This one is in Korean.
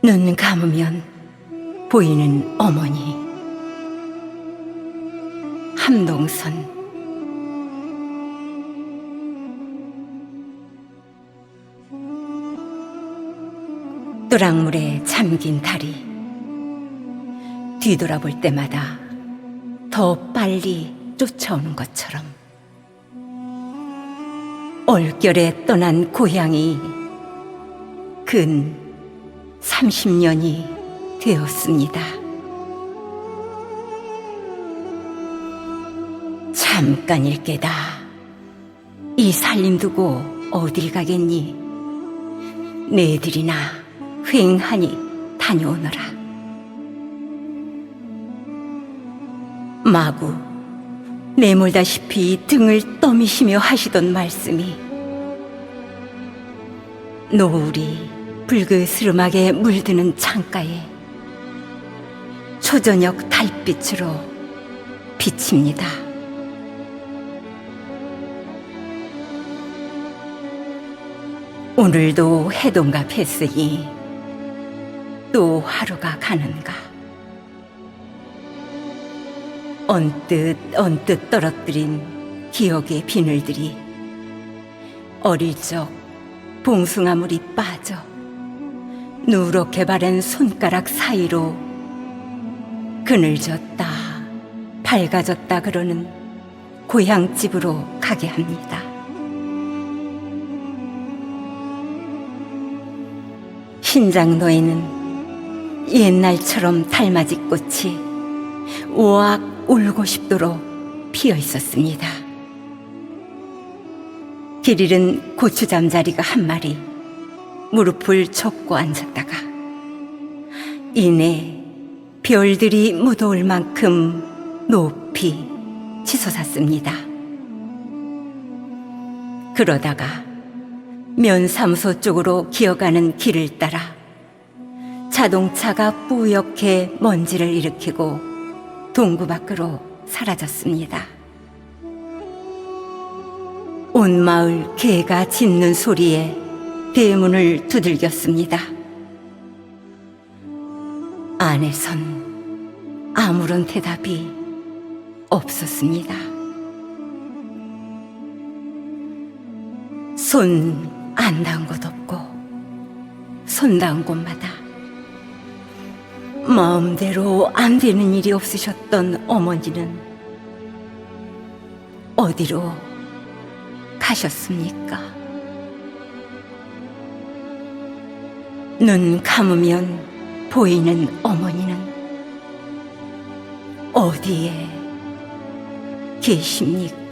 눈 감으면 보이는 어머니. 함동선. 또랑물에 잠긴 다리. 뒤돌아볼 때마다 더 빨리 쫓아오는 것처럼. 올결에 떠난 고향이 근 30년이 되었습니다. 잠깐일 게다. 이 살림 두고 어딜 가겠니? 내들이나 휑하니 다녀오너라. 마구 내몰다시피 등을 떠미시며 하시던 말씀이 노을이 불그스름하게 물드는 창가에 초저녁 달빛으로 비칩니다. 오늘도 해동갑했으니 또 하루가 가는가. 언뜻 언뜻 떨어뜨린 기억의 비늘들이 어릴 적 봉숭아물이 빠져 누렇게 바른 손가락 사이로 그늘졌다 밝아졌다 그러는 고향집으로 가게 합니다. 신장로에는 옛날처럼 달맞이 꽃이 우악 울고 싶도록 피어 있었습니다. 길 잃은 고추 잠자리가 한 마리 무릎을 접고 앉았다가 이내 별들이 묻어올 만큼 높이 치솟았습니다. 그러다가 면사무소 쪽으로 기어가는 길을 따라 자동차가 뿌옇게 먼지를 일으키고 동구 밖으로 사라졌습니다. 온 마을 개가 짖는 소리에 대문을 두들겼습니다. 안에선 아무런 대답이 없었습니다. 손 안 닿은 곳 없고 손 닿은 곳마다 마음대로 안 되는 일이 없으셨던 어머니는 어디로 가셨습니까? 눈 감으면 보이는 어머니는 어디에 계십니까?